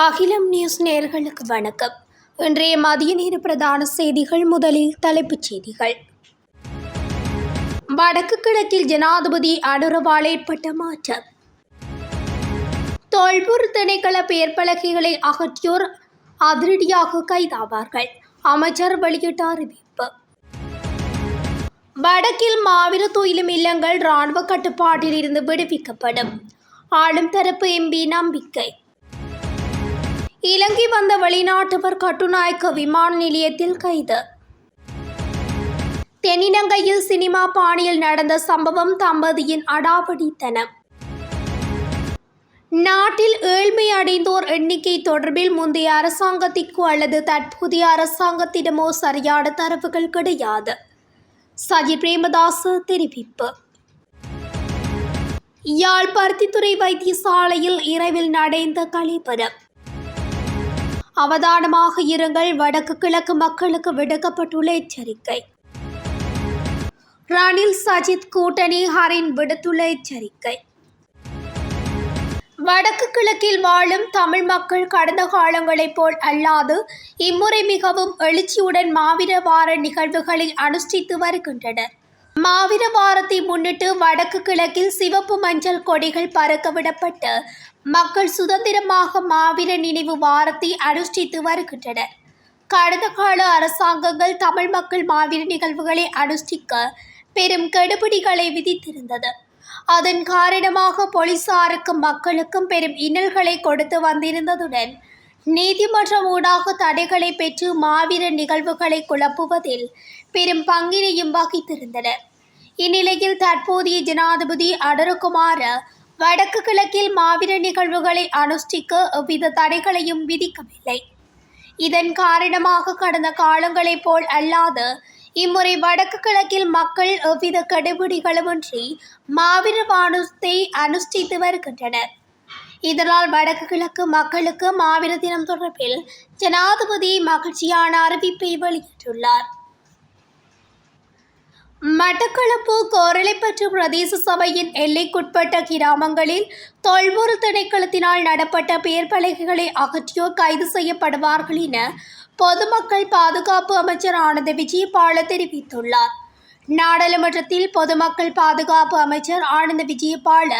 அகிலம் நியூஸ் நேர்களுக்கு வணக்கம். இன்றைய மதிய நேர பிரதான செய்திகள் முதலில் தலைப்புச் செய்திகள். வடக்கு கிழக்கில் ஜனாதிபதி அனுரவால் ஏற்பட்ட மாற்றம். தொல்பூர் திணைக்கள பெயர்பலகைகளை அகற்றியோர் அதிரடியாக கைதாவார்கள். அமைச்சர் வெளியிட்ட அறிவிப்பு. வடக்கில் மாவீர துயிலும் இல்லங்கள் இராணுவ கட்டுப்பாட்டில் இருந்து விடுவிக்கப்படும். ஆளும் தரப்பு எம்பி நம்பிக்கை. இலங்கை வந்த வெளிநாட்டவர் கட்டுநாயக்க விமான நிலையத்தில் கைது. தென்னிலங்கையில் சினிமா பாணியில் நடந்த சம்பவம் தம்பதியின் அடாபடித்தனம் நாட்டில் ஏழ்மை அடைந்தோர் எண்ணிக்கை தொடர்பில் முந்தைய அரசாங்கத்திற்கோ அல்லது தற்போதைய அரசாங்கத்திடமோ சரியான தரவுகள் கிடையாது. சஜி பிரேமதாஸ் தெரிவிப்பு. யாழ் பருத்தித்துறை வைத்தியசாலையில் இரவில் நடைந்த கழிப்பறம் அவதானமாக இருங்கள். வடக்கு கிழக்கு மக்களுக்கு விடுக்கப்பட்டுள்ள எச்சரிக்கை. ரணில் சஜித் கூட்டணி ஹரின் விடுத்துள்ள எச்சரிக்கை. வடக்கு கிழக்கில் வாழும் தமிழ் மக்கள் கடந்த காலங்களைப் போல் அல்லாது இம்முறை மிகவும் எழுச்சியுடன் மாவீர வார நிகழ்வுகளை அனுஷ்டித்து வருகின்றனர். மாவீர வாரத்தை முன்னிட்டு வடக்கு கிழக்கில் சிவப்பு மஞ்சள் கொடிகள் பறக்கவிடப்பட்டு மக்கள் சுதந்திரமாக மாவீர நினைவு வாரத்தை அனுஷ்டித்து வருகின்றனர். கடந்த கால அரசாங்கங்கள் தமிழ் மக்கள் மாவீர நிகழ்வுகளை அனுஷ்டிக்க பெரும் கெடுபிடிகளை விதித்திருந்தது. அதன் காரணமாக போலீசாருக்கும் மக்களுக்கும் பெரும் இன்னல்களை கொடுத்து வந்திருந்ததுடன் நீதிமன்றம் ஊடாக தடைகளை பெற்று மாவீர நிகழ்வுகளை குழப்புவதில் பெரும் பங்கினையும் வகித்திருந்தனர் இந்நிலையில் தற்போதைய ஜனாதிபதி அடருக்குமார வடக்கு கிழக்கில் மாவீர நிகழ்வுகளை அனுஷ்டிக்க எவ்வித தடைகளையும் விதிக்கவில்லை. இதன் காரணமாக கடந்த காலங்களைப் போல் அல்லாது இம்முறை வடக்கு கிழக்கில் மக்கள் எவ்வித கடுபிடிகளுமின்றி மாவீர வானத்தை அனுஷ்டித்து வருகின்றனர். இதனால் வடக்கு கிழக்கு மக்களுக்கு மாவீர தினம் தொடர்பில் ஜனாதிபதி மகிழ்ச்சியான அறிவிப்பை வெளியிட்டுள்ளார். மட்டக்களப்பு கோரளைப்பற்று பிரதேச சபையின் எல்லைக்குட்பட்ட கிராமங்களில் தொல்பொருள் திணைக்களத்தினால் நடப்பட்ட பேர்பலகைகளை அகற்றியோர் கைது செய்யப்படுவார்கள் என பொதுமக்கள் பாதுகாப்பு அமைச்சர் ஆனந்த விஜயபால தெரிவித்துள்ளார். நாடாளுமன்றத்தில் பொதுமக்கள் பாதுகாப்பு அமைச்சர் ஆனந்த விஜயபால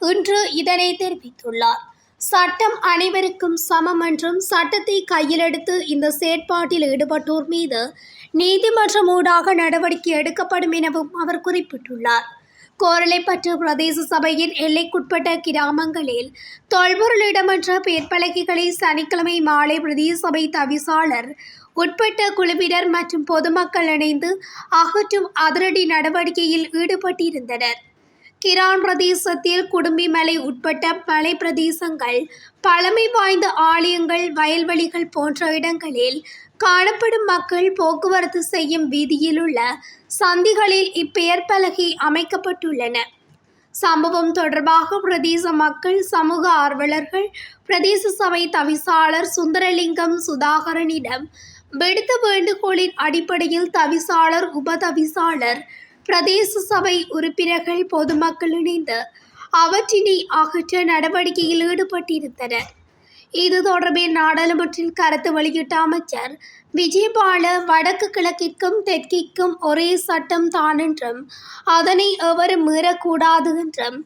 இன்று இதனை தெரிவித்துள்ளார். சட்டம் அனைவருக்கும் சமம் என்றும் சட்டத்தை கையிலெடுத்து இந்த செயற்பாட்டில் ஈடுபட்டோர் மீது நீதிமன்றம் ஊடாக நடவடிக்கை எடுக்கப்படும் எனவும் அவர் குறிப்பிட்டுள்ளார். கோரளைப்பற்று பிரதேச சபையின் எல்லைக்குட்பட்ட கிராமங்களில் தொல்பொருள் இடமற்ற பேர்பலகைகளை சனிக்கிழமை மாலை பிரதேச சபை தவிசாளர் உட்பட்ட குழுவினர் மற்றும் பொதுமக்கள் இணைந்து அகற்றும் அதிரடி நடவடிக்கையில் ஈடுபட்டிருந்தனர். கிரான் பிரதேசத்தில் குடும்பி மலை உட்பட்ட மலை பிரதேசங்கள் பழமை வாய்ந்த ஆலயங்கள் வயல்வெளிகள் போன்ற இடங்களில் காணப்படும் மக்கள் போக்குவரத்து செய்யும் வீதியில் உள்ள சந்திகளில் இப்பெயர் பலகை அமைக்கப்பட்டுள்ளன. சம்பவம் தொடர்பாக பிரதேச மக்கள் சமூக ஆர்வலர்கள் பிரதேச சபை தவிசாளர் சுந்தரலிங்கம் சுதாகரனிடம் விடுத்த வேண்டுகோளின் அடிப்படையில் தவிசாளர் உபதவிசாளர் பிரதேச சபை உறுப்பினர்கள் பொதுமக்கள் இணைந்து அவற்றினை அகற்ற நடவடிக்கையில் ஈடுபட்டிருந்தனர். இது தொடர்பில் நாடாளுமன்றில் கருத்து வெளியிட்ட அமைச்சர் விஜயபால வடக்கு கிழக்கிற்கும் தெற்கிற்கும் ஒரே சட்டம் தான் என்றும் அதனை எவரும் மீறக்கூடாது என்றும்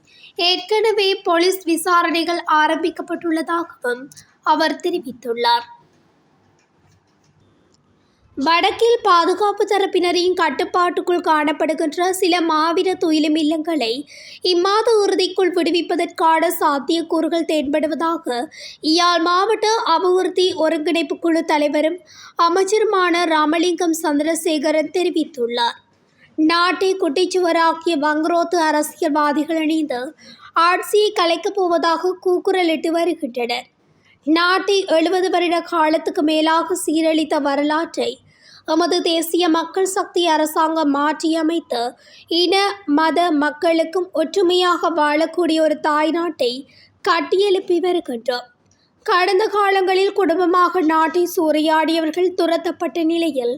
ஏற்கனவே போலீஸ் விசாரணைகள் ஆரம்பிக்கப்பட்டுள்ளதாகவும் அவர் தெரிவித்துள்ளார். வடக்கில் பாதுகாப்பு தரப்பினரின் கட்டுப்பாட்டுக்குள் காணப்படுகின்ற சில மாவீர துயிலும் இல்லங்களை இம்மாத இறுதிக்குள் விடுவிப்பதற்கான சாத்தியக்கூறுகள் தென்படுவதாக இயாழ் மாவட்ட அபிவிருத்தி ஒருங்கிணைப்பு குழு தலைவரும் அமைச்சருமான ராமலிங்கம் சந்திரசேகரன் தெரிவித்துள்ளார். நாட்டை குட்டிச்சுவராக்கிய வங்குரோத்து அரசியல்வாதிகள் இணைந்து ஆட்சியை கலைக்கப் போவதாக கூக்குரலிட்டு வருகின்றனர். நாட்டை எழுபது வருட காலத்துக்கு மேலாக சீரழித்த வரலாற்றை எமது தேசிய மக்கள் சக்தி அரசாங்கம் மாற்றியமைத்து இன மத மக்களுக்கும் ஒற்றுமையாக வாழக்கூடிய ஒரு தாய் நாட்டை கட்டியெழுப்பி வருகின்றோம். கடந்த காலங்களில் குடும்பமாக நாட்டை சூறையாடியவர்கள் துரத்தப்பட்ட நிலையில்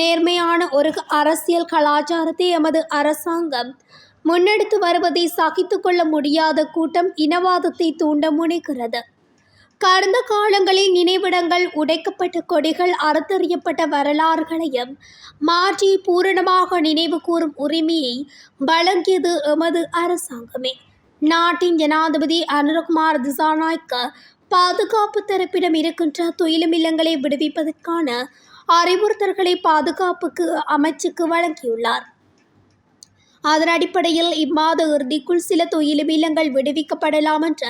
நேர்மையான ஒரு அரசியல் கலாச்சாரத்தை எமது அரசாங்கம் முன்னெடுத்து வருவதை சகித்து கொள்ள முடியாத கூட்டம் இனவாதத்தை தூண்ட முனைகிறது. கடந்த காலங்களில் நினைவிடங்கள் உடைக்கப்பட்ட கொடிகள் அறுத்தறியப்பட்ட வரலாறுகளையும் மாற்றி பூரணமாக நினைவு கூறும் உரிமையை வழங்கியது எமது அரசாங்கமே. நாட்டின் ஜனாதிபதி அனுரகுமார் திசாநாயக்க பாதுகாப்பு தரப்பிடம் இருக்கின்ற துயிலுமில்லங்களை விடுவிப்பதற்கான அறிவுறுத்தல்களை பாதுகாப்புக்கு அமைச்சுக்கு வழங்கியுள்ளார். அதன் அடிப்படையில் இம்மாத இறுதிக்குள் சில தொழிலும் இல்லங்கள் விடுவிக்கப்படலாம் என்ற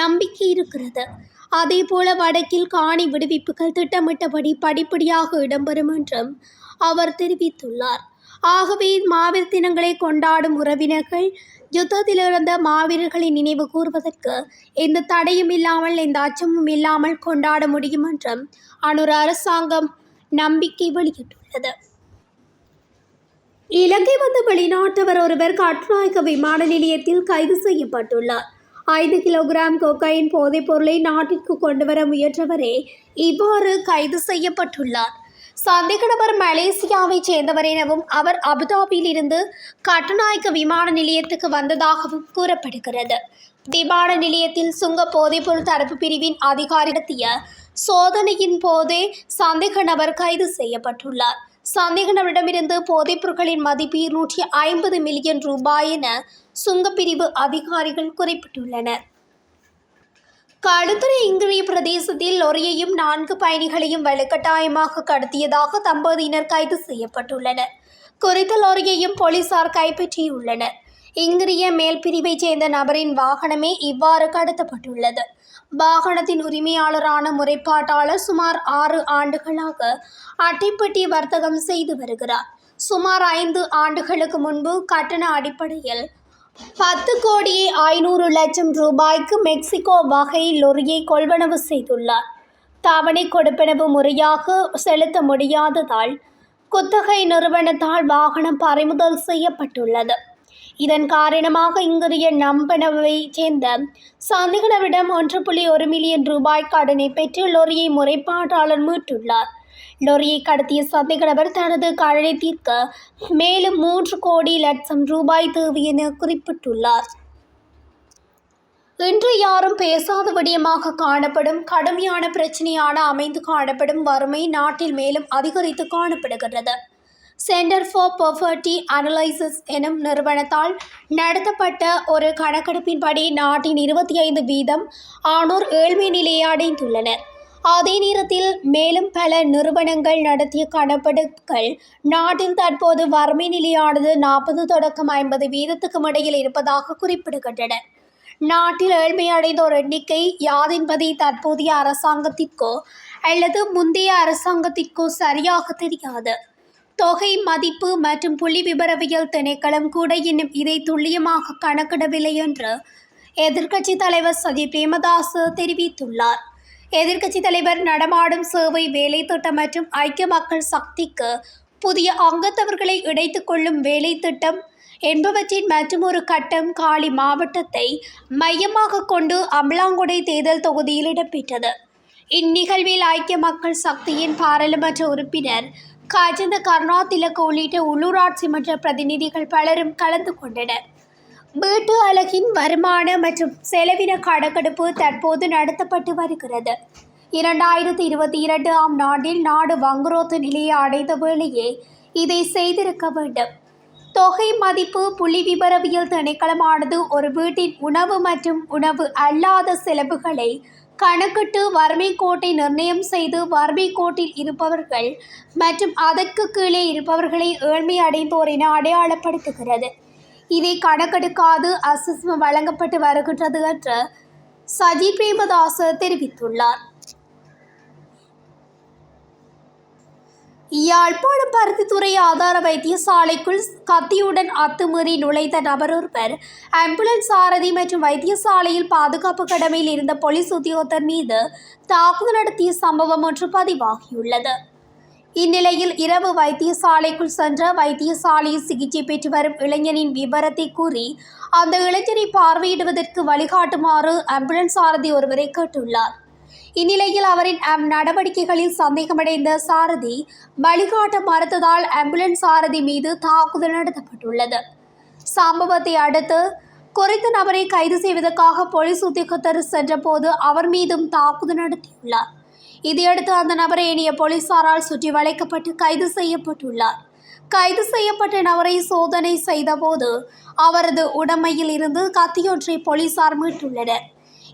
நம்பிக்கை இருக்கிறது. அதேபோல வடக்கில் காணி விடுவிப்புகள் திட்டமிட்டபடி படிப்படியாக இடம்பெறும் என்றும் அவர் தெரிவித்துள்ளார். ஆகவே மாவீர் தினங்களை கொண்டாடும் உறவினர்கள் யுத்தத்தில் மாவீரர்களின் மாவீரர்களை நினைவு கூறுவதற்கு எந்த தடையும் இல்லாமல் எந்த அச்சமும் இல்லாமல் கொண்டாட முடியும் என்றும் அனுர அரசாங்கம் நம்பிக்கை வெளியிட்டுள்ளது. இலங்கை வந்த வெளிநாட்டவர் ஒருவர் கட்டுநாயக்க விமான நிலையத்தில் கைது செய்யப்பட்டுள்ளார். ஐந்து கிலோகிராம் கொக்கையின் போதைப் பொருளை நாட்டிற்கு கொண்டுவர முயன்றவரே இவ்வாறு கைது செய்யப்பட்டுள்ளார். சந்தேக நபர் மலேசியாவைச் சேர்ந்தவர் எனவும் அவர் அபுதாபியில் இருந்து கட்டுநாயக்க விமான நிலையத்துக்கு வந்ததாகவும் கூறப்படுகிறது. விமான நிலையத்தில் சுங்க போதைப்பொருள் தடுப்பு பிரிவின் அதிகாரி நடத்திய சோதனையின் போதே சந்தேக நபர் கைது செய்யப்பட்டுள்ளார். சந்தேக நபரிடமிருந்து போதைப்பொருட்களின் மதிப்பு இருநூற்றி ஐம்பது மில்லியன் ரூபாய் என சுங்கப்பிரிவு அதிகாரிகள் குறிப்பிட்டுள்ளனர். களுத்துறை இங்கிரிய பிரதேசத்தில் லொரியையும் நான்கு பயணிகளையும் வலுக்கட்டாயமாக கடத்தியதாக தம்பதியினர் கைது செய்யப்பட்டுள்ளனர். குறித்த லொரியையும் போலீசார் கைப்பற்றியுள்ளனர். இங்கிரிய மேல் பிரிவைச் சேர்ந்த நபரின் வாகனமே இவ்வாறு கடத்தப்பட்டுள்ளது. வாகனத்தின் உரிமையாளரான முறைப்பாட்டாளர் சுமார் ஆறு ஆண்டுகளாக அட்டைப்பட்டி வர்த்தகம் செய்து வருகிறார். சுமார் ஐந்து ஆண்டுகளுக்கு முன்பு கட்டண அடிப்படையில் பத்து கோடியே ஐநூறு லட்சம் ரூபாய்க்கு மெக்சிகோ வகை லொரியை கொள்வனவு செய்துள்ளார். தவணை கொடுப்பனவு முறையாக செலுத்த முடியாததால் குத்தகை நிறுவனத்தால் வாகனம் பறிமுதல் செய்யப்பட்டுள்ளது. இதன் காரணமாக இங்கிரிய நம்பனவை சேர்ந்த சந்தேகனவிடம் ஒன்று புள்ளி ஒரு மில்லியன் ரூபாய் கடனை பெற்று லொரியை முறைப்பாட்டாளர் மீட்டுள்ளார். லொரியை கடத்திய சந்தேகநபர் தனது கடனை தீர்க்க மேலும் மூன்று கோடி லட்சம் ரூபாய் தேவை என குறிப்பிட்டுள்ளார். இன்று யாரும் பேசாத விடயமாக காணப்படும் கடுமையான பிரச்சனையான அமைந்து காணப்படும் வறுமை நாட்டில் மேலும் அதிகரித்து காணப்படுகிறது சென்டர் ஃபார் பர்ஃபர்ட்டி அனலைசிஸ் எனும் நிறுவனத்தால் நடத்தப்பட்ட ஒரு கணக்கெடுப்பின்படி நாட்டின் இருபத்தி ஐந்து வீதம் ஆணோர் ஏழ்மை நிலையை அடைந்துள்ளனர். அதே நேரத்தில் மேலும் பல நிறுவனங்கள் நடத்திய கணக்கெடுப்புகள் நாட்டில் தற்போது வறுமை நிலையானது நாற்பது தொடக்கம் ஐம்பது வீதத்துக்கும் இடையில் இருப்பதாக குறிப்பிடுகின்றன. நாட்டில் ஏழ்மையடைந்தோர் எண்ணிக்கை யாதென்பதை தற்போதைய அரசாங்கத்திற்கோ அல்லது முந்தைய அரசாங்கத்திற்கோ சரியாக தெரியாது. தொகை மதிப்பு மற்றும் புள்ளி விபரவியல் திணைக்களம் கூட இன்னும் இதை துல்லியமாக கணக்கிடவில்லை என்று எதிர்க்கட்சி தலைவர் சஜித் பிரேமதாஸ் தெரிவித்துள்ளார். எதிர்க்கட்சி தலைவர் நடமாடும் சேவை வேலை திட்டம் மற்றும் ஐக்கிய மக்கள் சக்திக்கு புதிய அங்கத்தவர்களை இணைத்துக் கொள்ளும் வேலை திட்டம் என்பவற்றின் மற்றொரு கட்டம் காலி மாவட்டத்தை மையமாக கொண்டு அம்பலாங்குடை தேர்தல் தொகுதியில் இடம்பெற்றது. இந்நிகழ்வில் ஐக்கிய மக்கள் சக்தியின் பாராளுமன்ற உறுப்பினர் கஜந்த கருணாதிலக்கு உள்ளிட்ட உள்ளூராட்சி மன்ற பிரதிநிதிகள் பலரும் கலந்து கொண்டனர். வீட்டு அழகின் வருமான மற்றும் செலவின கணக்கெடுப்பு தற்போது நடத்தப்பட்டு வருகிறது. இரண்டாயிரத்தி இருபத்தி இரண்டு ஆம் ஆண்டில் நாடு வங்குரோத்து நிலையை அடைந்த வேளையே இதை செய்திருக்க வேண்டும். தொகை மதிப்பு புள்ளி விபரவியல் திணைக்களமானது ஒரு வீட்டின் உணவு மற்றும் உணவு அல்லாத செலவுகளை கணக்கிட்டு வறுமை கோட்டை நிர்ணயம் செய்து வறுமை கோட்டில் இருப்பவர்கள் மற்றும் அதற்கு கீழே இருப்பவர்களை ஏழ்மை அடைந்தோர் என அடையாளப்படுத்துகிறது. இதை கணக்கெடுக்காது அசஸ்ம வழங்கப்பட்டு வருகின்றது என்று சஜி பிரேமதாஸ் தெரிவித்துள்ளார். யாழ்ப்பாணம் பருத்தித்துறை ஆதார வைத்தியசாலைக்குள் கத்தியுடன் அத்துமீறி நுழைந்த நபர் ஒருவர் ஆம்புலன்ஸ் சாரதி மற்றும் வைத்தியசாலையில் பாதுகாப்பு கடமையில் இருந்த போலீஸ் உத்தியோகத்தர் மீது தாக்குதல் நடத்திய சம்பவம் ஒன்று பதிவாகியுள்ளது. இந்நிலையில் இரவு வைத்தியசாலைக்குள் சென்ற வைத்தியசாலையில் சிகிச்சை பெற்று வரும் இளைஞனின் விவரத்தை கூறி அந்த இளைஞரை பார்வையிடுவதற்கு வழிகாட்டுமாறு ஆம்புலன்ஸ் சாரதி ஒருவரை கேட்டுள்ளார். இந்நிலையில் அவரின் அம் நடவடிக்கைகளில் சந்தேகமடைந்த சாரதி வழிகாட்ட மறுத்ததால் ஆம்புலன்ஸ் சாரதி மீது தாக்குதல் நடத்தப்பட்டுள்ளது. சம்பவத்தை அடுத்து குறித்த நபரை கைது செய்வதற்காக போலீஸ் உத்தியோகத்தர் சென்றபோது அவர் மீதும் தாக்குதல் நடத்தியுள்ளார். இதையடுத்து அந்த நபரை இனிய போலீசாரால் சுற்றி வளைக்கப்பட்டு கைது செய்யப்பட்டுள்ளார். கைது செய்யப்பட்ட நபரை சோதனை செய்தபோது அவரது உடமையில் இருந்து கத்தியொன்றை போலீசார் மீட்டுள்ளனர்.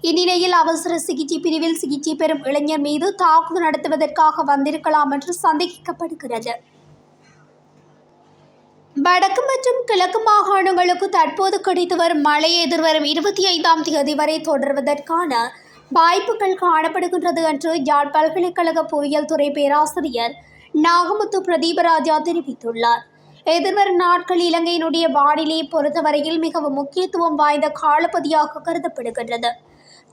இந்நிலையில் அவசர சிகிச்சை பிரிவில் சிகிச்சை பெறும் இளைஞர் மீது தாக்குதல் நடத்துவதற்காக வந்திருக்கலாம் என்று சந்தேகிக்கப்படுகிறது. வடக்கு மற்றும் கிழக்கு மாகாணங்களுக்கு தற்போது கிடைத்து வரும் மழை எதிர்வரும் இருபத்தி ஐந்தாம் தேதி வரை தொடர்வதற்கான வாய்ப்புகள் காணப்படுகின்றது என்று யாழ் பல்கலைக்கழக புவியியல் துறை பேராசிரியர் நாகமுத்து பிரதீபராஜா தெரிவித்துள்ளார். எதிர்வரும் நாட்கள் இலங்கையினுடைய வானிலையை பொறுத்தவரையில் மிகவும் முக்கியத்துவம் வாய்ந்த காலப்பதியாக கருதப்படுகின்றது.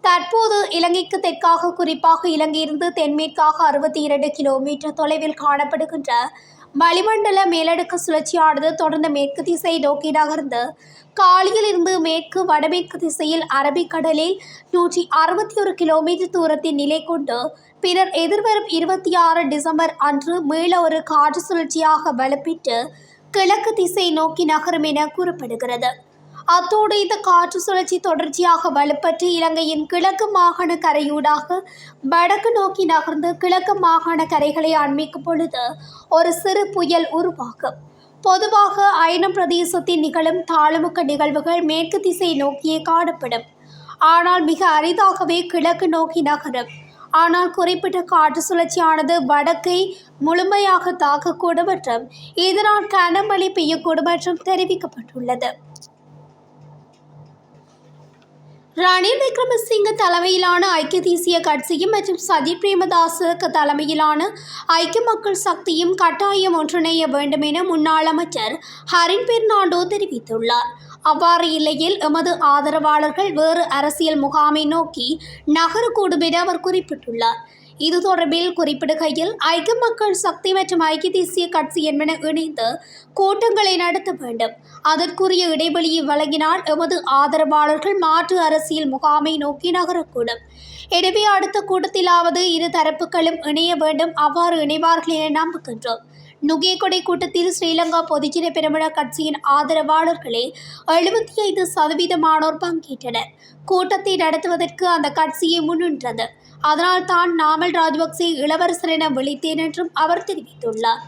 தற்போது இலங்கைக்கு தெற்காக குறிப்பாக இலங்கையிலிருந்து தென்மேற்காக அறுபத்தி இரண்டு கிலோமீட்டர் தொலைவில் காணப்படுகின்ற வளிமண்டல மேலடுக்கு சுழற்சியானது தொடர்ந்து மேற்கு திசை நோக்கி நகர்ந்து காலியிலிருந்து மேற்கு வடமேற்கு திசையில் அரபிக்கடலில் நூற்றி அறுபத்தி ஒரு கிலோமீட்டர் தூரத்தில் நிலை கொண்டு பின்னர் எதிர்வரும் இருபத்தி ஆறு டிசம்பர் அன்று மீள ஒரு காற்று சுழற்சியாக வலுப்பிட்டு கிழக்கு திசை நோக்கி நகரும் என கூறப்படுகிறது. அத்தோடு இந்த காற்று சுழற்சி தொடர்ச்சியாக வலுப்பற்று இலங்கையின் கிழக்கு மாகாண கரையூடாக வடக்கு நோக்கி நகர்ந்து கிழக்கு மாகாண கரைகளை அண்மிக்கும் பொழுது ஒரு சிறு புயல் உருவாகும் பொதுவாக அயனம் பிரதேசத்தில் நிகழும் தாளமுக்க நிகழ்வுகள் மேற்கு திசை நோக்கியே காணப்படும். ஆனால் மிக அரிதாகவே கிழக்கு நோக்கி நகரும். ஆனால் குறிப்பிட்ட காற்று சுழற்சியானது வடக்கை முழுமையாக தாக்கக்கூடும் மற்றும் இதனால் கனமழை பெய்யக்கூடும் என்றும் தெரிவிக்கப்பட்டுள்ளது. ரணில் விக்ரமசிங்க தலைமையிலான ஐக்கிய தேசிய கட்சியும் மற்றும் சஜித் பிரேமதாசுக்கு தலைமையிலான ஐக்கிய மக்கள் சக்தியும் கட்டாயம் ஒன்றிணைய வேண்டும் என முன்னாள் அமைச்சர் ஹரின் பெர்னாண்டோ தெரிவித்துள்ளார். அவ்வாறு இல்லையில் எமது ஆதரவாளர்கள் வேறு அரசியல் முகாமை நோக்கி நகரக்கூடும் என அவர் குறிப்பிட்டுள்ளார். இது தொடர்பில் குறிப்பிடுகையில் ஐக்கிய மக்கள் சக்தி மற்றும் ஐக்கிய தேசிய கட்சி என்பன இணைந்து கூட்டங்களை நடத்த வேண்டும். அதற்குரிய இடைவெளியை வழங்கினால் எமது ஆதரவாளர்கள் மாற்று அரசியல் முகாமை நோக்கி நகரக்கூடும். எனவே அடுத்த கூட்டத்திலாவது இரு தரப்புகளும் இணைய வேண்டும். அவ்வாறு இணைவார்கள் என நம்புகின்றோம். நுகேகொடை கூட்டத்தில் ஸ்ரீலங்கா பொதுஜன பெருமள கட்சியின் ஆதரவாளர்களே எழுபத்தி ஐந்து சதவீதமானோர் பங்கேற்றனர். கூட்டத்தை நடத்துவதற்கு அந்த கட்சியை முன்னின்றது. அதனால் தான் நாமல் ராஜபக்சே இளவரசர் என விழித்தேன் என்றும் அவர் தெரிவித்துள்ளார்.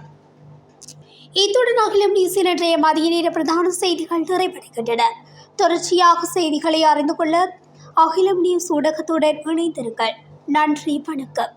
இத்துடன் அகிலம் நியூஸின் இன்றைய மதிய நேர பிரதான செய்திகள் நிறைவடைகின்றன. தொடர்ச்சியாக செய்திகளை அறிந்து கொள்ள அகிலம் நியூஸ் ஊடகத்துடன் இணைந்திருங்கள். நன்றி வணக்கம்.